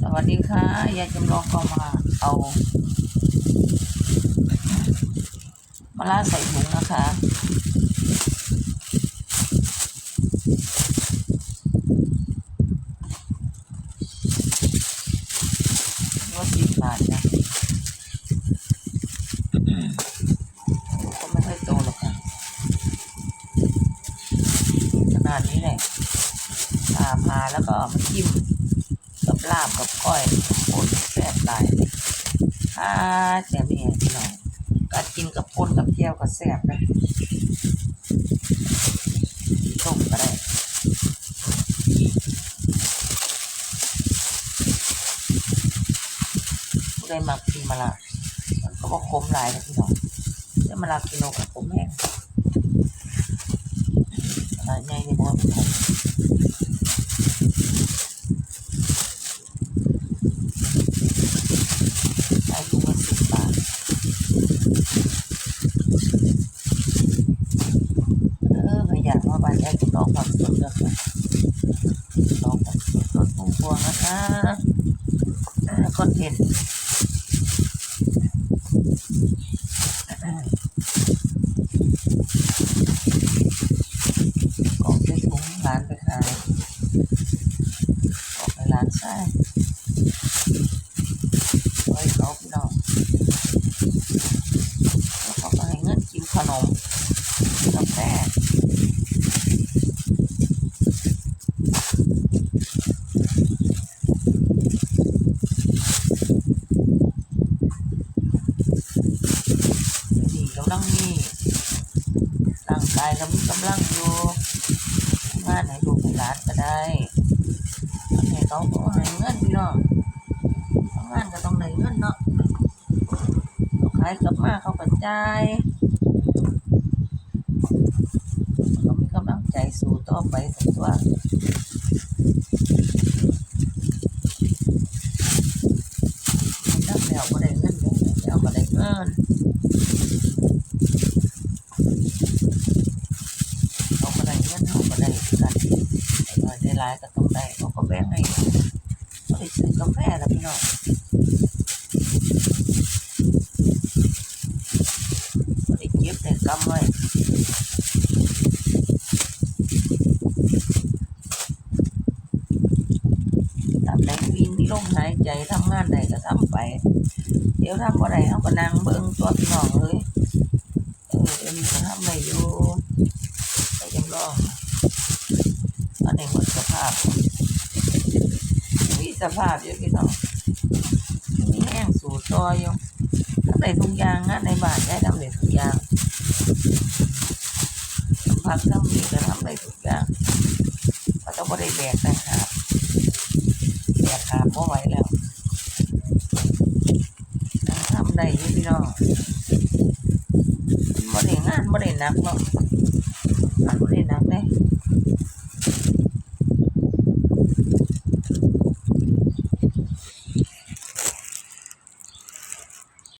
สวัสดีค่ะยายจำลองก็มาเอามาล่าใส่ถุงนะคะก็สิบบาทนะก็ไม่ค่อยโตหรอกค่ะ ขนาดนี้แหละผ่าพาแล้วก็มาจิ้ม กับลาบกับก้อยโอนแซ่บหลายอ่าแซ่บนี่พี่น้องกัดกินกับปนกับเจียวก็แซ่บนะต้มก็ได้ผู้มักกินมะละมันก็บ่ขมหลายนะพี่น้องแต่มะละกิโลกับขมแห้งมะละใหญ่นี่บ่ขมอายุมันสิบบาทเอ อไม่ากมาบ้านยายกินน้องความสดเด้อค่ะน้องความสดรสพุ่งพวงนะคะคอนเทนต์ออกไปถุงร้านไปขายออกไปร้านใช่ไว้เขาพี่น้องแล้วเขาก็ให้เงินกินขนมกาแฟดีกำลังมี ร่างกายเรามีกำลังอยู่ทำงานให้ลูกให้หลานก็ได้ให้เขาก็ให้เงินพี่น้องทำงานก็ต้องได้เงินเนาะเขาขายกลับมาเขาก็จ่ายเขามีกำลังใจสู้ต่อไปสักตัวนักแล้วก็ได้เงินแล้วก็ได้เงิน เขาก็ได้เงินเขาก็ได้กันแต่ว่าได้ หลายก็ต้องได้เขาก็แบ่งให้เขาได้ซื้อกาแฟแล้วพี่น้องเขาได้เก็บได้กำไว้ทำได้วินมีลมหายใจทำงานใดก็ทำไป เดี๋ยวทำอะไรเขาก็นั่งเบิ่งตัวพี่น้องเลยเออเดี๋ยวนี้ก็ทำได้อยู่แต่ยังรอ อันนี้หมดสภาพมีสภาพอยู่พี่น้องมีแห้งสูตรต่ออยู่ทำได้ทุกอย่างงานในบ้านได้ทำได้ทุกอย่างสัมผัสทำนี้ก็ทำได้ทุกอย่างก็ต้องไม่ได้แบกแต่หาบแบกหาเพราะไหวแล้วทำได้ยู่พี่น้องไม่ได้งานไม่ได้หนักเนาะงานไม่ได้